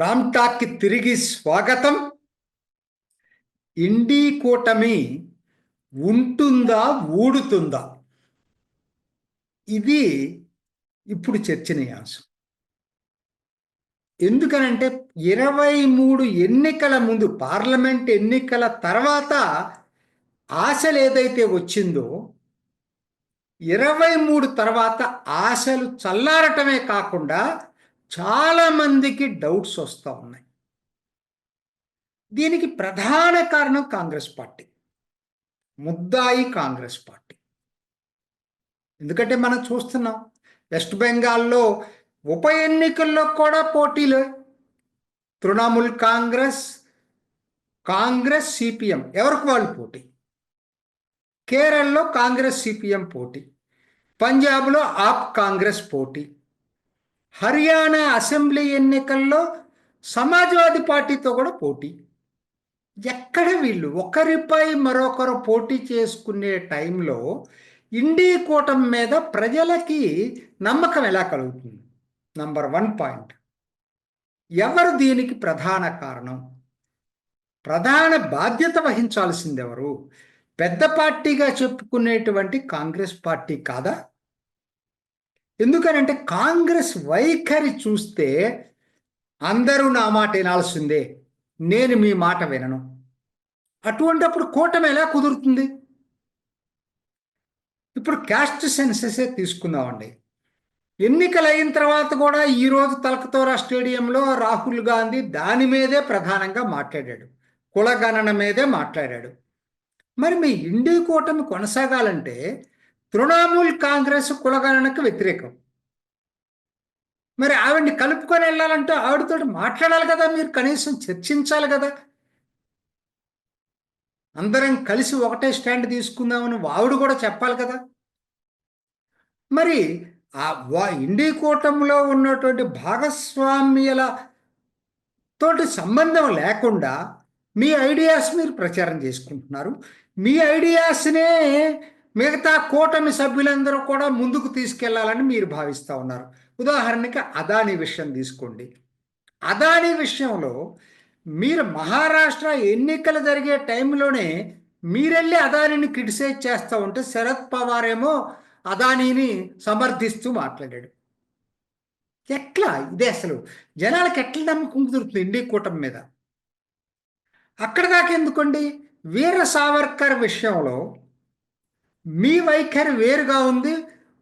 రామ్ టాక్కి తిరిగి స్వాగతం. ఇండి కూటమి ఉంటుందా ఊడుతుందా? ఇది ఇప్పుడు చర్చనీయాంశం. ఎందుకనంటే ఇరవై మూడు ఎన్నికల ముందు పార్లమెంట్ ఎన్నికల తర్వాత ఆశలు ఏదైతే వచ్చిందో ఇరవై మూడు తర్వాత ఆశలు చల్లారటమే కాకుండా చాలామందికి డౌట్స్ వస్తూ ఉన్నాయి. దీనికి ప్రధాన కారణం కాంగ్రెస్ పార్టీ. ముద్దాయి కాంగ్రెస్ పార్టీ. ఎందుకంటే మనం చూస్తున్నాం వెస్ట్ బెంగాల్లో ఉప ఎన్నికల్లో కూడా పోటీలు. తృణమూల్ కాంగ్రెస్ కాంగ్రెస్ సిపిఎం ఎవరికి వాళ్ళు పోటీ? కేరళలో కాంగ్రెస్ సిపిఎం పోటీ పంజాబ్లో ఆప్ కాంగ్రెస్ పోటీ హర్యానా అసెంబ్లీ ఎన్నికల్లో సమాజ్వాదీ పార్టీతో కూడా పోటీ. ఎక్కడ వీళ్ళు? ఒకరిపై మరొకరు పోటీ చేసుకునే టైంలో ఇండీ కూటమి మీద ప్రజలకి నమ్మకం ఎలా కలుగుతుంది? Number one point. ఎవరు దీనికి ప్రధాన కారణం? ప్రధాన బాధ్యత వహించాల్సిందెవరు? పెద్ద పార్టీగా చెప్పుకునేటువంటి కాంగ్రెస్ పార్టీ కాదా? ఎందుకనంటే కాంగ్రెస్ వైఖరి చూస్తే అందరూ నా మాట వినాల్సిందే నేను మీ మాట వినను. అటువంటిప్పుడు కూటమి ఎలా కుదురుతుంది? ఇప్పుడు క్యాస్ట్ సెన్సెసే తీసుకుందామండి. ఎన్నికలు అయిన తర్వాత కూడా ఈరోజు తలకతోరా స్టేడియంలో రాహుల్ గాంధీ దాని మీదే ప్రధానంగా మాట్లాడాడు కులగణన మీదే మాట్లాడాడు. మరి మీ ఇండి కూటమి కొనసాగాలంటే తృణమూల్ కాంగ్రెస్ కులగణనకు వ్యతిరేకం. మరి ఆవిడ్ని కలుపుకొని వెళ్ళాలంటే ఆవిడతో మాట్లాడాలి కదా మీరు కనీసం చర్చించాలి కదా. అందరం కలిసి ఒకటే స్టాండ్ తీసుకుందామని ఆవిడ కూడా చెప్పాలి కదా. మరి ఆ వా ఇండి కూటంలో ఉన్నటువంటి భాగస్వామ్యుల తోటి సంబంధం లేకుండా మీ ఐడియాస్ మీరు ప్రచారం చేసుకుంటున్నారు. మీ ఐడియాస్నే మిగతా కూటమి సభ్యులందరూ కూడా ముందుకు తీసుకెళ్ళాలని మీరు భావిస్తూ ఉన్నారు. ఉదాహరణకి అదానీ విషయం తీసుకోండి. అదానీ విషయంలో మీరు మహారాష్ట్ర ఎన్నికలు జరిగే టైంలోనే మీరెళ్ళి అదానిని క్రిటిసైజ్ చేస్తూ ఉంటే శరద్ పవార్ ఏమో అదానీని సమర్థిస్తూ మాట్లాడాడు. ఎట్లా? ఇదే అసలు. జనాలకు ఎట్లా నమ్మకం కుదురుతుంది ఇండి కూటమి మీద? అక్కడ దాకా ఎందుకండి? వీర సావర్కర్ విషయంలో మీ వైఖరి వేరుగా ఉంది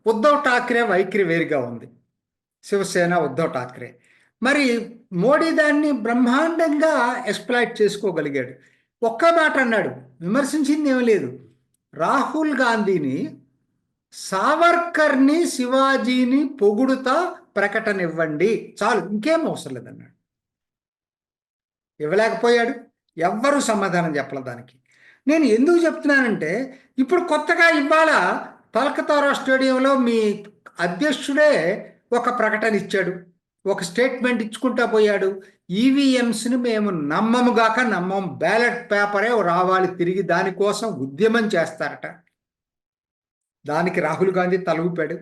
ఉద్ధవ్ ఠాక్రే వైఖరి వేరుగా ఉంది. శివసేన ఉద్ధవ్ ఠాక్రే. మరి మోడీ దాన్ని బ్రహ్మాండంగా ఎక్స్ప్లాయిట్ చేసుకోగలిగాడు. ఒక్క మాట అన్నాడు విమర్శించింది ఏమీ లేదు. రాహుల్ గాంధీని సావర్కర్ని శివాజీని పొగుడుతా ప్రకటన ఇవ్వండి చాలు ఇంకేం అవసరం లేదన్నాడు. ఇవ్వలేకపోయాడు. ఎవ్వరూ సమాధానం చెప్పలేదు దానికి. నేను ఎందుకు చెప్తున్నానంటే ఇప్పుడు కొత్తగా ఇవాళ పల్కతారా స్టేడియంలో మీ అధ్యక్షుడే ఒక ప్రకటన ఇచ్చాడు. ఒక స్టేట్మెంట్ ఇచ్చుకుంటా పోయాడు. ఈవీఎంస్ని మేము నమ్మముగాక నమ్మం. బ్యాలెట్ పేపరే రావాలి. తిరిగి దానికోసం ఉద్యమం చేస్తారట. దానికి రాహుల్ గాంధీ తలూపాడు.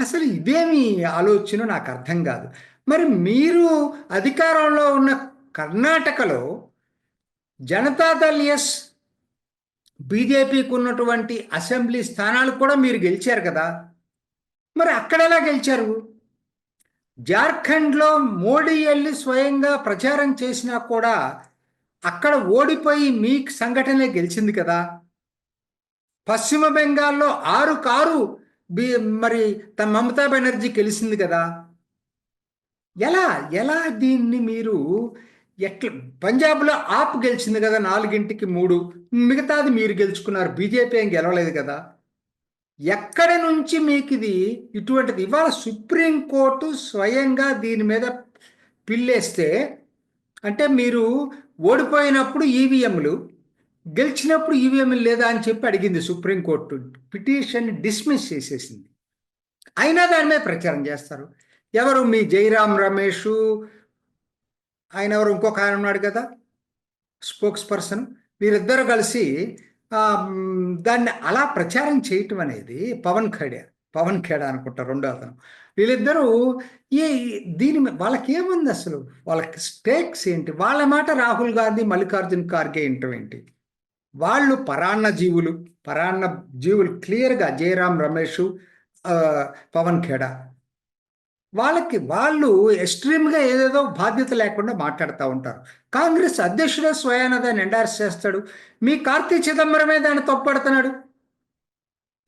అసలు ఇదేమి ఆలోచన నాకు అర్థం కాదు. మరి మీరు అధికారంలో ఉన్న కర్ణాటకలో జనతాదళ్ ఎస్ బీజేపీకి ఉన్నటువంటి అసెంబ్లీ స్థానాలు కూడా మీరు గెలిచారు కదా. మరి అక్కడ ఎలా గెలిచారు? జార్ఖండ్లో మోడీ వెళ్ళి స్వయంగా ప్రచారం చేసినా కూడా అక్కడ ఓడిపోయి మీ సంఘటనే గెలిచింది కదా. పశ్చిమ బెంగాల్లో ఆరు కారు బి మరి తన మమతా బెనర్జీ గెలిచింది కదా. ఎలా ఎలా దీన్ని మీరు ఎట్లా? పంజాబ్లో ఆప్ గెలిచింది కదా నాలుగింటికి మూడు. మిగతాది మీరు గెలుచుకున్నారు. బీజేపీ ఏం గెలవలేదు కదా. ఎక్కడి నుంచి మీకు ఇది ఇటువంటిది? ఇవాళ సుప్రీంకోర్టు స్వయంగా దీని మీద పిల్లేస్తే అంటే మీరు ఓడిపోయినప్పుడు ఈవీఎంలు గెలిచినప్పుడు ఈవీఎంలు లేదా అని చెప్పి అడిగింది సుప్రీంకోర్టు. పిటిషన్ డిస్మిస్ చేసేసింది. అయినా దాని మీద ప్రచారం చేస్తారు. ఎవరు? మీ జైరామ్ రమేష్ ఆయన ఎవరు ఇంకొక ఆయన ఉన్నాడు కదా స్పోక్స్ పర్సన్ వీరిద్దరు కలిసి దాన్ని అలా ప్రచారం చేయటం అనేది పవన్ ఖేడే పవన్ ఖేడా అనుకుంటా రెండో అతను. వీళ్ళిద్దరూ ఈ దీని మీ- వాళ్ళకి ఏముంది అసలు? వాళ్ళకి స్టేక్స్ ఏంటి? వాళ్ళ మాట రాహుల్ గాంధీ మల్లికార్జున్ ఖార్గే ఇంటం ఏంటి? వాళ్ళు పరాన్న జీవులు పరాన్న జీవులు క్లియర్గా జయరాం రమేష్ పవన్ ఖేడా వాళ్ళకి వాళ్ళు ఎక్స్ట్రీమ్గా ఏదేదో బాధ్యత లేకుండా మాట్లాడుతూ ఉంటారు. కాంగ్రెస్ అధ్యక్షుడే స్వయాన దాన్ని ఎండార్స్ చేస్తాడు. మీ కార్తీ చిదంబరమే దాన్ని తప్పడుతున్నాడు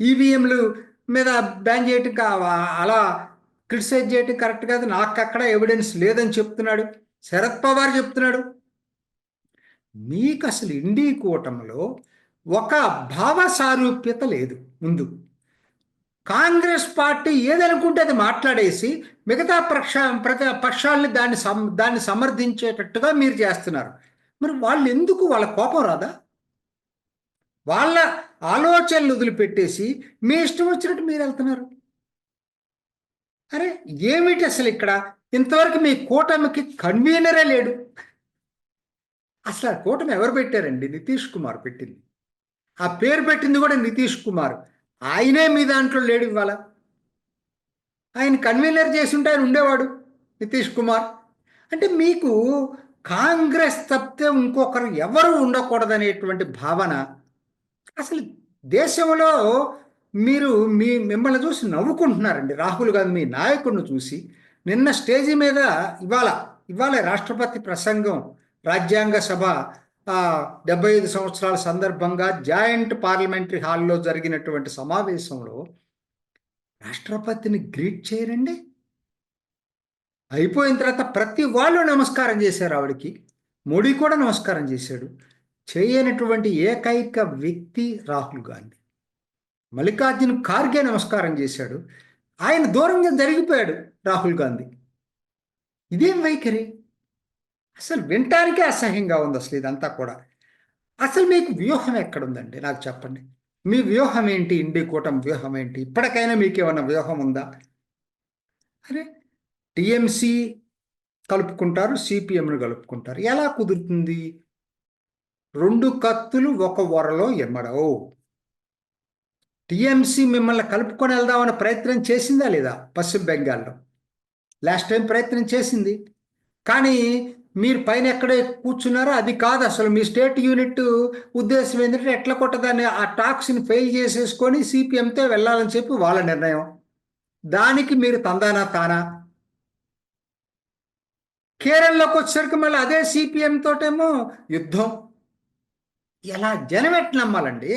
ఈవీఎంలు మీద బ్యాన్ చేయటం అలా క్రిటిసైజ్ చేయటం కరెక్ట్ కాదు. నాకు అక్కడ ఎవిడెన్స్ లేదని చెప్తున్నాడు. శరద్ పవార్ చెప్తున్నాడు. మీకు అసలు ఇండీ కూటమిలో ఒక భావ సారూప్యత లేదు ముందు. కాంగ్రెస్ పార్టీ ఏదనుకుంటే అది మాట్లాడేసి మిగతా పక్ష ప్రతి పక్షాలని దాన్ని సమ దాన్ని సమర్థించేటట్టుగా మీరు చేస్తున్నారు. మరి వాళ్ళు ఎందుకు వాళ్ళ కోపం రాదా? వాళ్ళ ఆలోచనలు వదిలిపెట్టేసి మీ ఇష్టం వచ్చినట్టు మీరు వెళ్తున్నారు. అరే ఏమిటి అసలు ఇక్కడ? ఇంతవరకు మీ కూటమికి కన్వీనరే లేడు. అసలు ఆ కూటమి ఎవరు పెట్టారండి? నితీష్ కుమార్ పెట్టింది. ఆ పేరు పెట్టింది కూడా నితీష్ కుమార్. ఆయనే మీ దాంట్లో లేడు ఇవాళ. ఆయన కన్వీనర్ చేసి ఉంటే ఆయన ఉండేవాడు నితీష్ కుమార్. అంటే మీకు కాంగ్రెస్ తప్పితే ఇంకొకరు ఎవరు ఉండకూడదనేటువంటి భావన అసలు దేశంలో మీరు మీ మిమ్మల్ని చూసి నవ్వుకుంటున్నారండి. రాహుల్ గాంధీ మీ నాయకుడిని చూసి నిన్న స్టేజీ మీద ఇవాళ ఇవాళ రాష్ట్రపతి ప్రసంగం రాజ్యాంగ సభ డెబ్బై ఐదు సంవత్సరాల సందర్భంగా జాయింట్ పార్లమెంటరీ హాల్లో జరిగినటువంటి సమావేశంలో రాష్ట్రపతిని గ్రీట్ చేయరండి. అయిపోయిన తర్వాత ప్రతి వాళ్ళు నమస్కారం చేశారు ఆవిడకి. మోడీ కూడా నమస్కారం చేశాడు. చేయనటువంటి ఏకైక వ్యక్తి రాహుల్ గాంధీ. మల్లికార్జున్ ఖార్గే నమస్కారం చేశాడు. ఆయన దూరంగా జరిగిపోయాడు రాహుల్ గాంధీ. ఇదేం వైఖరి? అసలు వినటానికే అసహ్యంగా ఉంది అసలు ఇదంతా కూడా. అసలు మీకు వ్యూహం ఎక్కడుందండి? నాకు చెప్పండి. మీ వ్యూహం ఏంటి? ఇండి కూటం వ్యూహం ఏంటి? ఇప్పటికైనా మీకు ఏమైనా వ్యూహం ఉందా? అరే టిఎంసి కలుపుకుంటారు సిపిఎంను కలుపుకుంటారు. ఎలా కుదురుతుంది? రెండు కత్తులు ఒక వరలో ఎమ్మడవు. టిఎంసి మిమ్మల్ని కలుపుకొని వెళ్దామని ప్రయత్నం చేసిందా లేదా? పశ్చిమ బెంగాల్లో. లాస్ట్ టైం ప్రయత్నం చేసింది. కానీ మీరు పైన ఎక్కడ కూర్చున్నారో అది కాదు అసలు. మీ స్టేట్ యూనిట్ ఉద్దేశం ఏంటంటే ఎట్లా కొట్టదాన్ని? ఆ టాక్స్ని ఫెయిల్ చేసేసుకొని సిపిఎంతో వెళ్ళాలని చెప్పి వాళ్ళ నిర్ణయం. దానికి మీరు తందానా తానా? కేరళలోకి వచ్చేసరికి మళ్ళీ అదే సిపిఎం తోటేమో యుద్ధం. ఎలా జనం ఎట్లా నమ్మాలండి?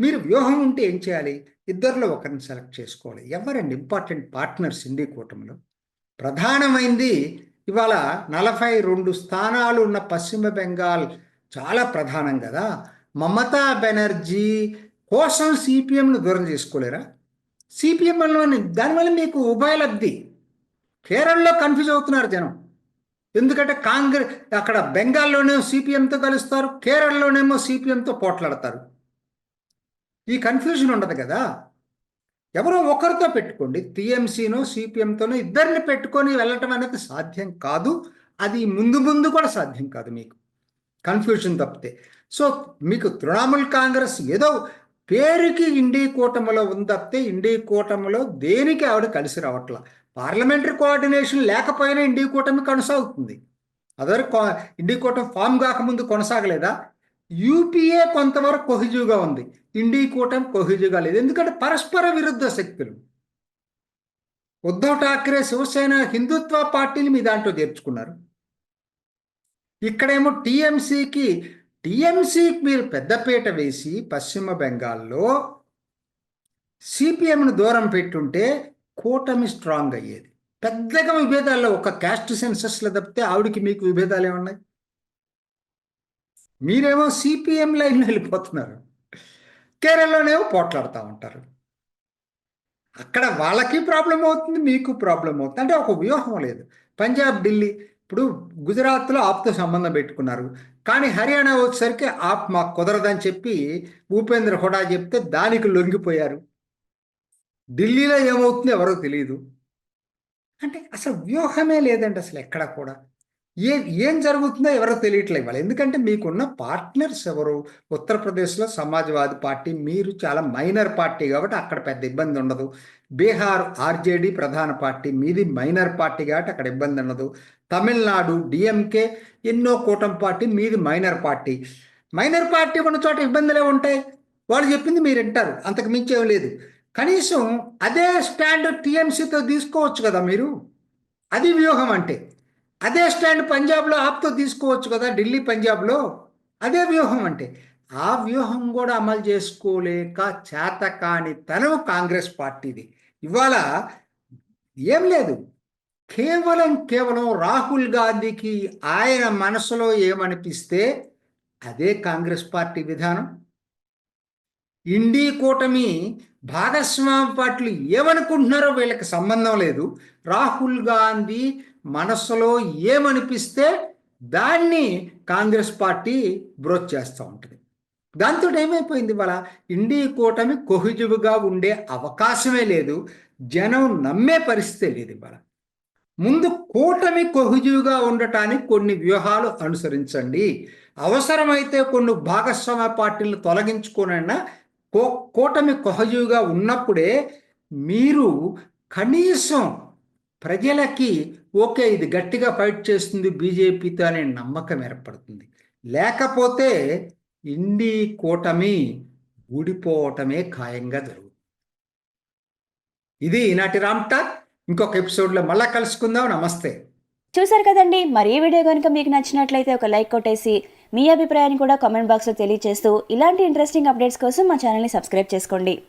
మీరు వ్యూహం ఉంటే ఏం చేయాలి? ఇద్దరిలో ఒకరిని సెలెక్ట్ చేసుకోవాలి. ఎవరండి ఇంపార్టెంట్ పార్ట్నర్స్ ఇండి కూటమిలో? ప్రధానమైంది ఇవాళ నలభై రెండు స్థానాలు ఉన్న పశ్చిమ బెంగాల్ చాలా ప్రధానం కదా. మమతా బెనర్జీ కోసం సిపిఎంను దూరం చేసుకోలేరా? సిపిఎంలోని దానివల్ల మీకు ఉభయ లబ్ధి. కేరళలో కన్ఫ్యూజ్ అవుతున్నారు జనం. ఎందుకంటే కాంగ్రెస్ అక్కడ బెంగాల్లోనేమో సిపిఎంతో కలుస్తారు కేరళలోనేమో సిపిఎంతో పోట్లాడతారు. ఈ కన్ఫ్యూజన్ ఉండదు కదా. ఎవరో ఒకరితో పెట్టుకోండి. టీఎంసీనో సిపిఎంతోనో ఇద్దరిని పెట్టుకొని వెళ్ళటం అనేది సాధ్యం కాదు. అది ముందు ముందు కూడా సాధ్యం కాదు మీకు. కన్ఫ్యూజన్ తప్పితే. సో మీకు తృణమూల్ కాంగ్రెస్ ఏదో పేరుకి ఇండీ కూటమిలో ఉంది తప్పితే ఇండీ కూటమిలో దేనికి ఆవిడ కలిసి రావట్లా? పార్లమెంటరీ కోఆర్డినేషన్ లేకపోయినా ఇండీ కూటమి కొనసాగుతుంది. అదర్ ఇండీ కూటమి ఫామ్ కాకముందు కొనసాగలేదా? యూపీఏ కొంతవరకు కొహిజుగా ఉంది. ఇండీ కూటమి కొహిజుగా లేదు. ఎందుకంటే పరస్పర విరుద్ధ శక్తులు. ఉద్ధవ్ ఠాక్రే శివసేన హిందుత్వ పార్టీని మీ దాంట్లో చేర్చుకున్నారు. ఇక్కడేమో టీఎంసీకి టీఎంసీకి మీరు పెద్దపీట వేసి పశ్చిమ బెంగాల్లో సిపిఎంను దూరం పెట్టుంటే కూటమి స్ట్రాంగ్ అయ్యేది. పెద్దగా విభేదాల్లో ఒక క్యాస్ట్ సెన్సస్లో తప్పితే ఆవిడికి మీకు విభేదాలు ఏమున్నాయి మీరేమో సిపిఎం లైన్లో వెళ్ళిపోతున్నారు. కేరళలోనేమో పోట్లాడుతూ ఉంటారు. అక్కడ వాళ్ళకి ప్రాబ్లం అవుతుంది మీకు ప్రాబ్లం అవుతుంది. అంటే ఒక వ్యూహం లేదు. పంజాబ్ ఢిల్లీ ఇప్పుడు గుజరాత్లో ఆప్తో సంబంధం పెట్టుకున్నారు. కానీ హర్యానా వచ్చేసరికి ఆప్ మాకు కుదరదని చెప్పి భూపేంద్ర హుడా చెప్తే దానికి లొంగిపోయారు. ఢిల్లీలో ఏమవుతుందో ఎవరో తెలియదు అంటే అసలు వ్యూహమే లేదండి అసలు ఎక్కడ కూడా. ఏ ఏం జరుగుతుందో ఎవరో తెలియట్లేదు ఇవాళ ఎందుకంటే మీకున్న పార్ట్నర్స్ ఎవరు? ఉత్తరప్రదేశ్లో సమాజ్వాదీ పార్టీ మీరు చాలా మైనర్ పార్టీ కాబట్టి అక్కడ పెద్ద ఇబ్బంది ఉండదు. బీహార్ ఆర్జేడీ ప్రధాన పార్టీ మీది మైనర్ పార్టీ కాబట్టి అక్కడ ఇబ్బంది ఉండదు. తమిళనాడు డిఎంకే ఎన్నో కూటమి పార్టీ మీది మైనర్ పార్టీ. మైనర్ పార్టీ ఉన్న చోట ఇబ్బందులే ఉంటాయి? వాళ్ళు చెప్పింది మీరు వింటారు అంతకు మించి ఏం లేదు. కనీసం అదే స్టాండ్ టీఎంసీతో తీసుకోవచ్చు కదా మీరు? అది వ్యూహం అంటే. అదే స్టాండ్ పంజాబ్లో ఆప్తో తీసుకోవచ్చు కదా ఢిల్లీ పంజాబ్లో. అదే వ్యూహం అంటే ఆ వ్యూహం కూడా అమలు చేసుకోలేక చేతకాని తనం కాంగ్రెస్ పార్టీది. ఇవాళ ఏం లేదు. కేవలం కేవలం రాహుల్ గాంధీకి ఆయన మనసులో ఏమనిపిస్తే అదే కాంగ్రెస్ పార్టీ విధానం. ఇండీ కూటమి భాగస్వామి పార్టీలు ఏమనుకుంటున్నారో వీళ్ళకి సంబంధం లేదు. రాహుల్ గాంధీ మనసులో ఏమనిపిస్తే దాన్ని కాంగ్రెస్ పార్టీ బ్రోచ్ చేస్తూ ఉంటుంది. దాంతో ఏమైపోయింది వాళ్ళ ఇండి కూటమి కొహిజువుగా ఉండే అవకాశమే లేదు. జనం నమ్మే పరిస్థితే లేదు ఇవాళ. ముందు కూటమి కొహుజువుగా ఉండటానికి కొన్ని వ్యూహాలు అనుసరించండి. అవసరమైతే కొన్ని భాగస్వామ్య పార్టీలను తొలగించుకోనైనా కో కూటమి కొహజువుగా ఉన్నప్పుడే మీరు కనీసం ప్రజలకి ఓకే ఇది గట్టిగా ఫైట్ చేస్తుంది బీజేపీతో అనే నమ్మకం ఏర్పడుతుంది. లేకపోతే ఇండి కూటమి ఊడిపోవటమే ఖాయంగా జరుగుతుంది. ఇది ఈనాటి రామ్ ఇంకొక ఎపిసోడ్లో మళ్ళా కలుసుకుందాం. నమస్తే. చూసారు కదండి మరి ఈ వీడియో కనుక మీకు నచ్చినట్లయితే ఒక లైక్ కొట్టేసి మీ అభిప్రాయాన్ని కూడా కామెంట్ బాక్స్లో తెలియజేస్తూ ఇలాంటి ఇంట్రెస్టింగ్ అప్డేట్స్ కోసం మా ఛానల్ని సబ్స్క్రైబ్ చేసుకోండి.